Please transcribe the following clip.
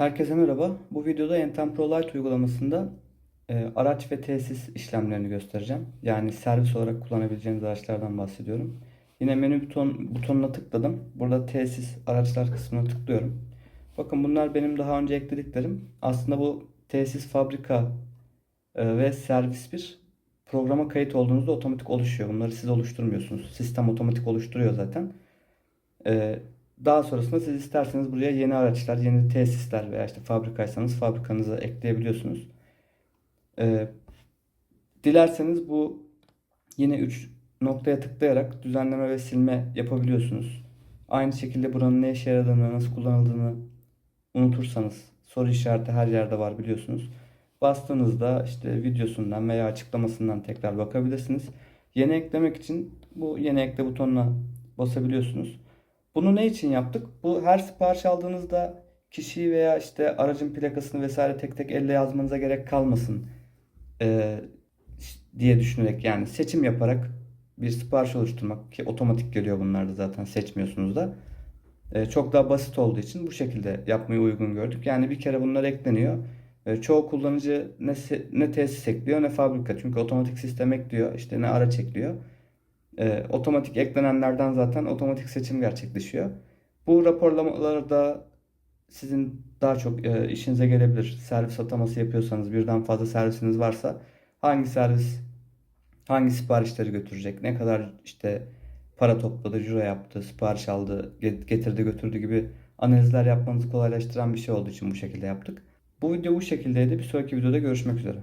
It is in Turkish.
Herkese merhaba. Bu videoda Entem Pro Lite uygulamasında e, araç ve tesis işlemlerini göstereceğim. Yani servis olarak kullanabileceğiniz araçlardan bahsediyorum. Yine menü buton, butonuna tıkladım. Burada tesis araçlar kısmına tıklıyorum. Bakın bunlar benim daha önce eklediklerim. Aslında bu tesis fabrika e, ve servis bir programa kayıt olduğunuzda otomatik oluşuyor. Bunları siz oluşturmuyorsunuz. Sistem otomatik oluşturuyor zaten. Ee, daha sonrasında siz isterseniz buraya yeni araçlar, yeni tesisler veya işte fabrikaysanız fabrikanıza ekleyebiliyorsunuz. Ee, dilerseniz bu yine 3 noktaya tıklayarak düzenleme ve silme yapabiliyorsunuz. Aynı şekilde buranın ne işe yaradığını, nasıl kullanıldığını unutursanız soru işareti her yerde var biliyorsunuz. Bastığınızda işte videosundan veya açıklamasından tekrar bakabilirsiniz. Yeni eklemek için bu yeni ekle butonuna basabiliyorsunuz. Bunu ne için yaptık? Bu her sipariş aldığınızda kişiyi veya işte aracın plakasını vesaire tek tek elle yazmanıza gerek kalmasın ee, diye düşünerek yani seçim yaparak bir sipariş oluşturmak ki otomatik geliyor bunlar da zaten seçmiyorsunuz da Ee, çok daha basit olduğu için bu şekilde yapmayı uygun gördük. Yani bir kere bunlar ekleniyor. Ee, çoğu kullanıcı ne, ne tesis ekliyor ne fabrika çünkü otomatik sistem ekliyor işte ne araç ekliyor. Ee, otomatik eklenenlerden zaten otomatik seçim gerçekleşiyor. Bu raporlamalarda sizin daha çok e, işinize gelebilir. Servis ataması yapıyorsanız, birden fazla servisiniz varsa hangi servis hangi siparişleri götürecek, ne kadar işte para topladı, ciro yaptı, sipariş aldı, get- getirdi götürdü gibi analizler yapmanızı kolaylaştıran bir şey olduğu için bu şekilde yaptık. Bu video bu şekildeydi. Bir sonraki videoda görüşmek üzere.